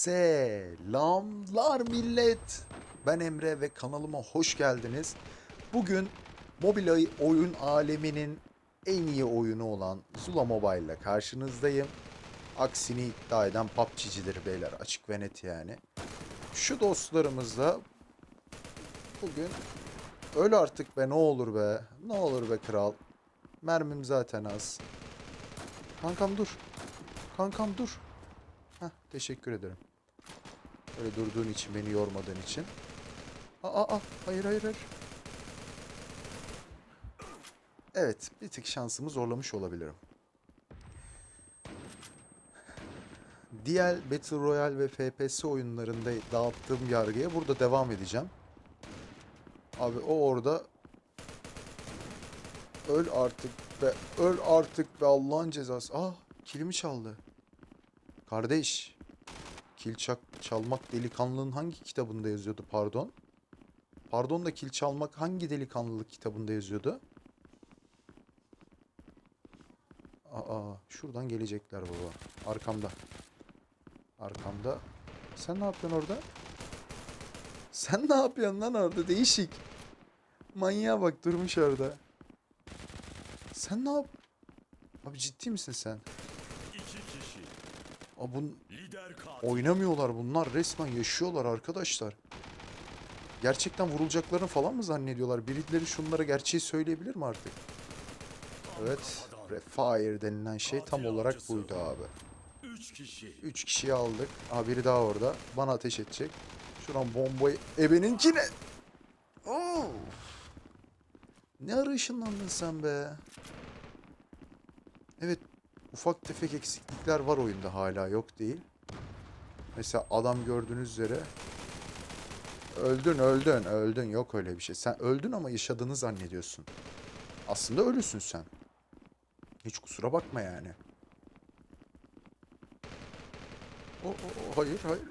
Selamlar millet. Ben Emre ve kanalıma hoş geldiniz. Bugün mobil oyun aleminin en iyi oyunu olan Zula Mobile ile karşınızdayım. Aksini iddia eden PUBG'cidir beyler açık ve net yani. Şu dostlarımızla bugün öl artık be ne olur be. Ne olur be kral. Mermim zaten az. Kankam dur. Kankam dur. Heh, teşekkür ederim. Böyle durduğun için, beni yormadığın için. Aa, aa, hayır, hayır, hayır. Evet, bir tık şansımı zorlamış olabilirim. Diğer Battle Royale ve FPS oyunlarında dağıttığım yargıya burada devam edeceğim. Abi o orada öl artık be, öl artık be Allah'ın cezası. Ah, kilimi çaldı. Kardeş, kil çak, çalmak delikanlının hangi kitabında yazıyordu pardon? Pardon da kil çalmak hangi delikanlılık kitabında yazıyordu? Aa, şuradan gelecekler baba. Arkamda. Arkamda. Sen ne yapıyorsun orada? Sen ne yapıyorsun lan orada? Değişik. Manyağa bak durmuş orada. Sen ne yap? Abi ciddi misin sen? Bun. Oynamıyorlar bunlar resmen yaşıyorlar arkadaşlar. Gerçekten vurulacaklarını falan mı zannediyorlar? Birileri şunlara gerçeği söyleyebilir mi artık? Evet. Refire denilen şey tam olarak buydu abi. Üç kişi. 3 kişiyi aldık. Aha biri daha orada. Bana ateş edecek. Şuran bombayı ebeninkine. Oo. Ne ara ışınlandın sen be? Evet. Ufak tefek eksiklikler var oyunda hala yok değil. Mesela adam gördüğünüz üzere öldün öldün öldün yok öyle bir şey. Sen öldün ama yaşadığını zannediyorsun. Aslında ölüsün sen. Hiç kusura bakma yani. O, o, o, hayır hayır.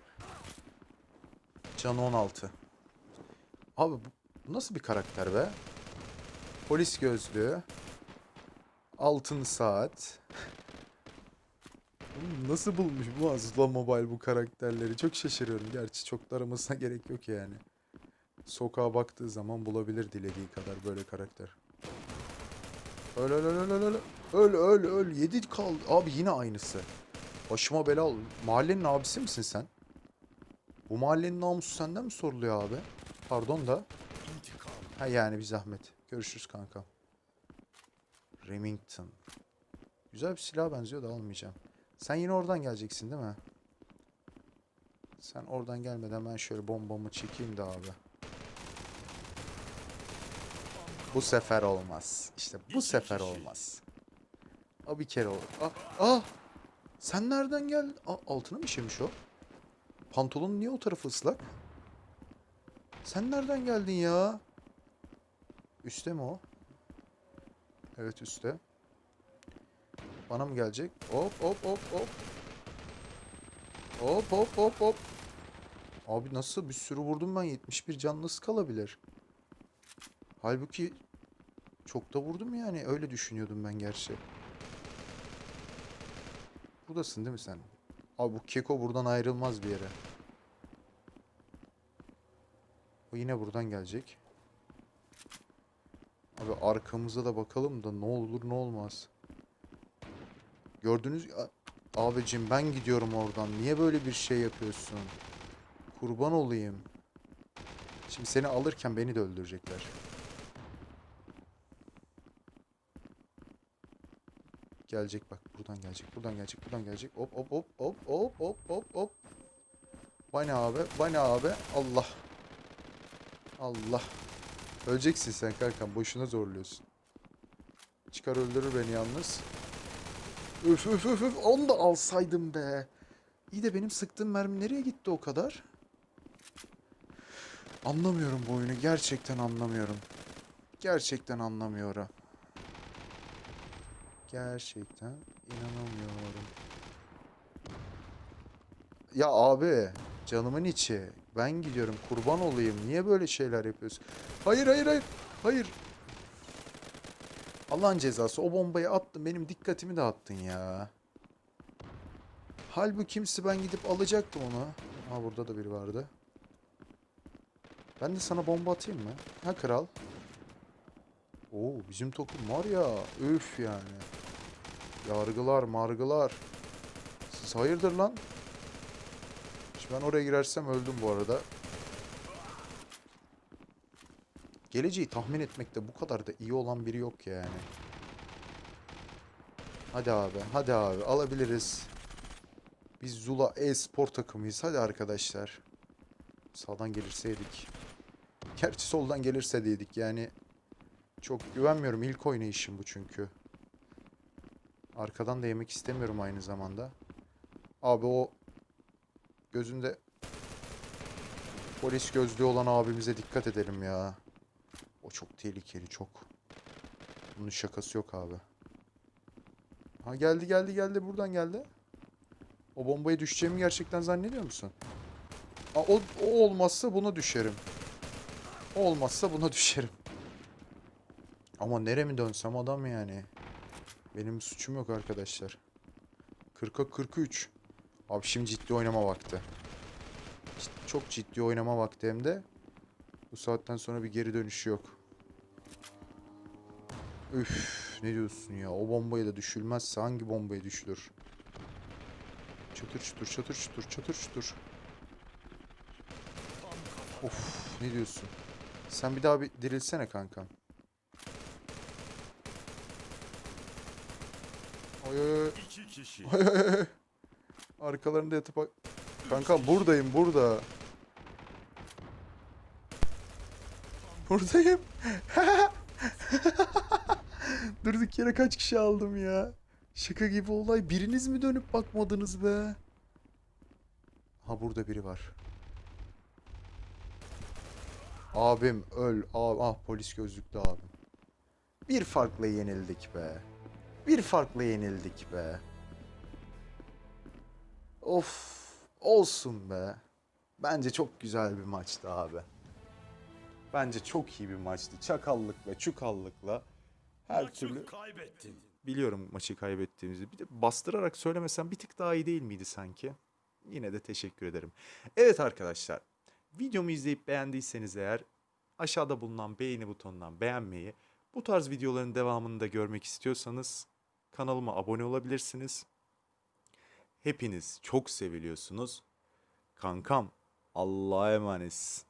Canı 16. Abi bu nasıl bir karakter be? Polis gözlüğü. Altın saat. Nasıl bulmuş bu Azula Mobile bu karakterleri? Çok şaşırıyorum. Gerçi çok da aramasına gerek yok yani. Sokağa baktığı zaman bulabilir dilediği kadar böyle karakter. Öl öl öl öl öl öl. Öl öl. Yedi kaldı. Abi yine aynısı. Başıma bela ol. Mahallenin abisi misin sen? Bu mahallenin namusu senden mi soruluyor abi? Pardon da. Ha yani bir zahmet. Görüşürüz kanka. Remington. Güzel bir silah benziyor da almayacağım. Sen yine oradan geleceksin değil mi? Sen oradan gelmeden ben şöyle bombamı çekeyim de abi. Bu sefer olmaz. İşte bu sefer olmaz. O bir kere olur. Ah, ah! Sen nereden geldin? Aa, altına mı işemiş o? Pantolonun niye o tarafı ıslak? Sen nereden geldin ya? Üste mi o? Evet üstte. Bana mı gelecek? Hop hop hop hop. Hop hop hop hop. Abi nasıl bir sürü vurdum ben 71 can nasıl kalabilir? Halbuki çok da vurdum yani öyle düşünüyordum ben gerçi. Buradasın değil mi sen? Abi bu keko buradan ayrılmaz bir yere. O yine buradan gelecek. Abi arkamıza da bakalım da ne olur ne olmaz. Gördünüz. Abicim ben gidiyorum oradan. Niye böyle bir şey yapıyorsun? Kurban olayım. Şimdi seni alırken beni de öldürecekler. Gelecek bak. Buradan gelecek. Buradan gelecek. Buradan gelecek. Hop hop hop hop hop hop hop hop. Bana abi. Bana abi. Allah. Allah. Öleceksin sen kankam. Boşuna zorluyorsun. Çıkar öldürür beni yalnız. Üf üf üf üf. Onu da alsaydım be. İyi de benim sıktığım mermi nereye gitti o kadar? Anlamıyorum bu oyunu. Gerçekten anlamıyorum. Gerçekten anlamıyorum. Gerçekten inanamıyorum. Ya abi canımın içi. Ben gidiyorum kurban olayım. Niye böyle şeyler yapıyorsun? Hayır hayır hayır. Hayır. Allah'ın cezası o bombayı attın benim dikkatimi dağıttın ya. Halbuki kimse ben gidip alacaktım onu. Ha burada da biri vardı. Ben de sana bomba atayım mı? Ha kral. Oo bizim tokum var ya. Üf yani. Yargılar margılar. Siz hayırdır lan? Şimdi ben oraya girersem öldüm bu arada. Geleceği tahmin etmekte bu kadar da iyi olan biri yok yani. Hadi abi, hadi abi alabiliriz. Biz Zula e-spor takımıyız. Hadi arkadaşlar. Sağdan gelirseydik. Gerçi soldan gelirse dedik yani. Çok güvenmiyorum. İlk oynayışım bu çünkü. Arkadan da yemek istemiyorum aynı zamanda. Abi o gözünde polis gözlüğü olan abimize dikkat edelim ya. O çok tehlikeli çok. Bunun şakası yok abi. Ha geldi geldi geldi buradan geldi. O bombayı düşeceğimi gerçekten zannediyor musun? Aa, o, o olmazsa buna düşerim. O olmazsa buna düşerim. Ama nereye mi dönsem adam yani. Benim suçum yok arkadaşlar. 40'a 43. Abi şimdi ciddi oynama vakti. Çok ciddi oynama vakti hem de. Bu saatten sonra bir geri dönüşü yok. Üf ne diyorsun ya? O bombayı da düşülmezse hangi bombayı düşülür? Çatır çutur çatır çutur çatır çutur. Tam kafa. Of ne diyorsun? Sen bir daha bir dirilsene kankam. Oy oy oy. İki kişi. Oy, oy, oy. Arkalarında yatıp. Kanka buradayım burada. Buradayım. Durduk yere kaç kişi aldım ya. Şaka gibi olay. Biriniz mi dönüp bakmadınız be? Ha burada biri var. Abim öl. Abi, ah polis gözlüklü abim. Bir farkla yenildik be. Bir farkla yenildik be. Of. Olsun be. Bence çok güzel bir maçtı abi. Bence çok iyi bir maçtı. Çakallıkla, çukallıkla her Maçı türlü kaybettin. biliyorum maçı kaybettiğimizi. Bir de bastırarak söylemesem bir tık daha iyi değil miydi sanki? Yine de teşekkür ederim. Evet arkadaşlar. Videomu izleyip beğendiyseniz eğer aşağıda bulunan beğeni butonundan beğenmeyi, bu tarz videoların devamını da görmek istiyorsanız kanalıma abone olabilirsiniz. Hepiniz çok seviliyorsunuz. Kankam Allah'a emanetsiniz.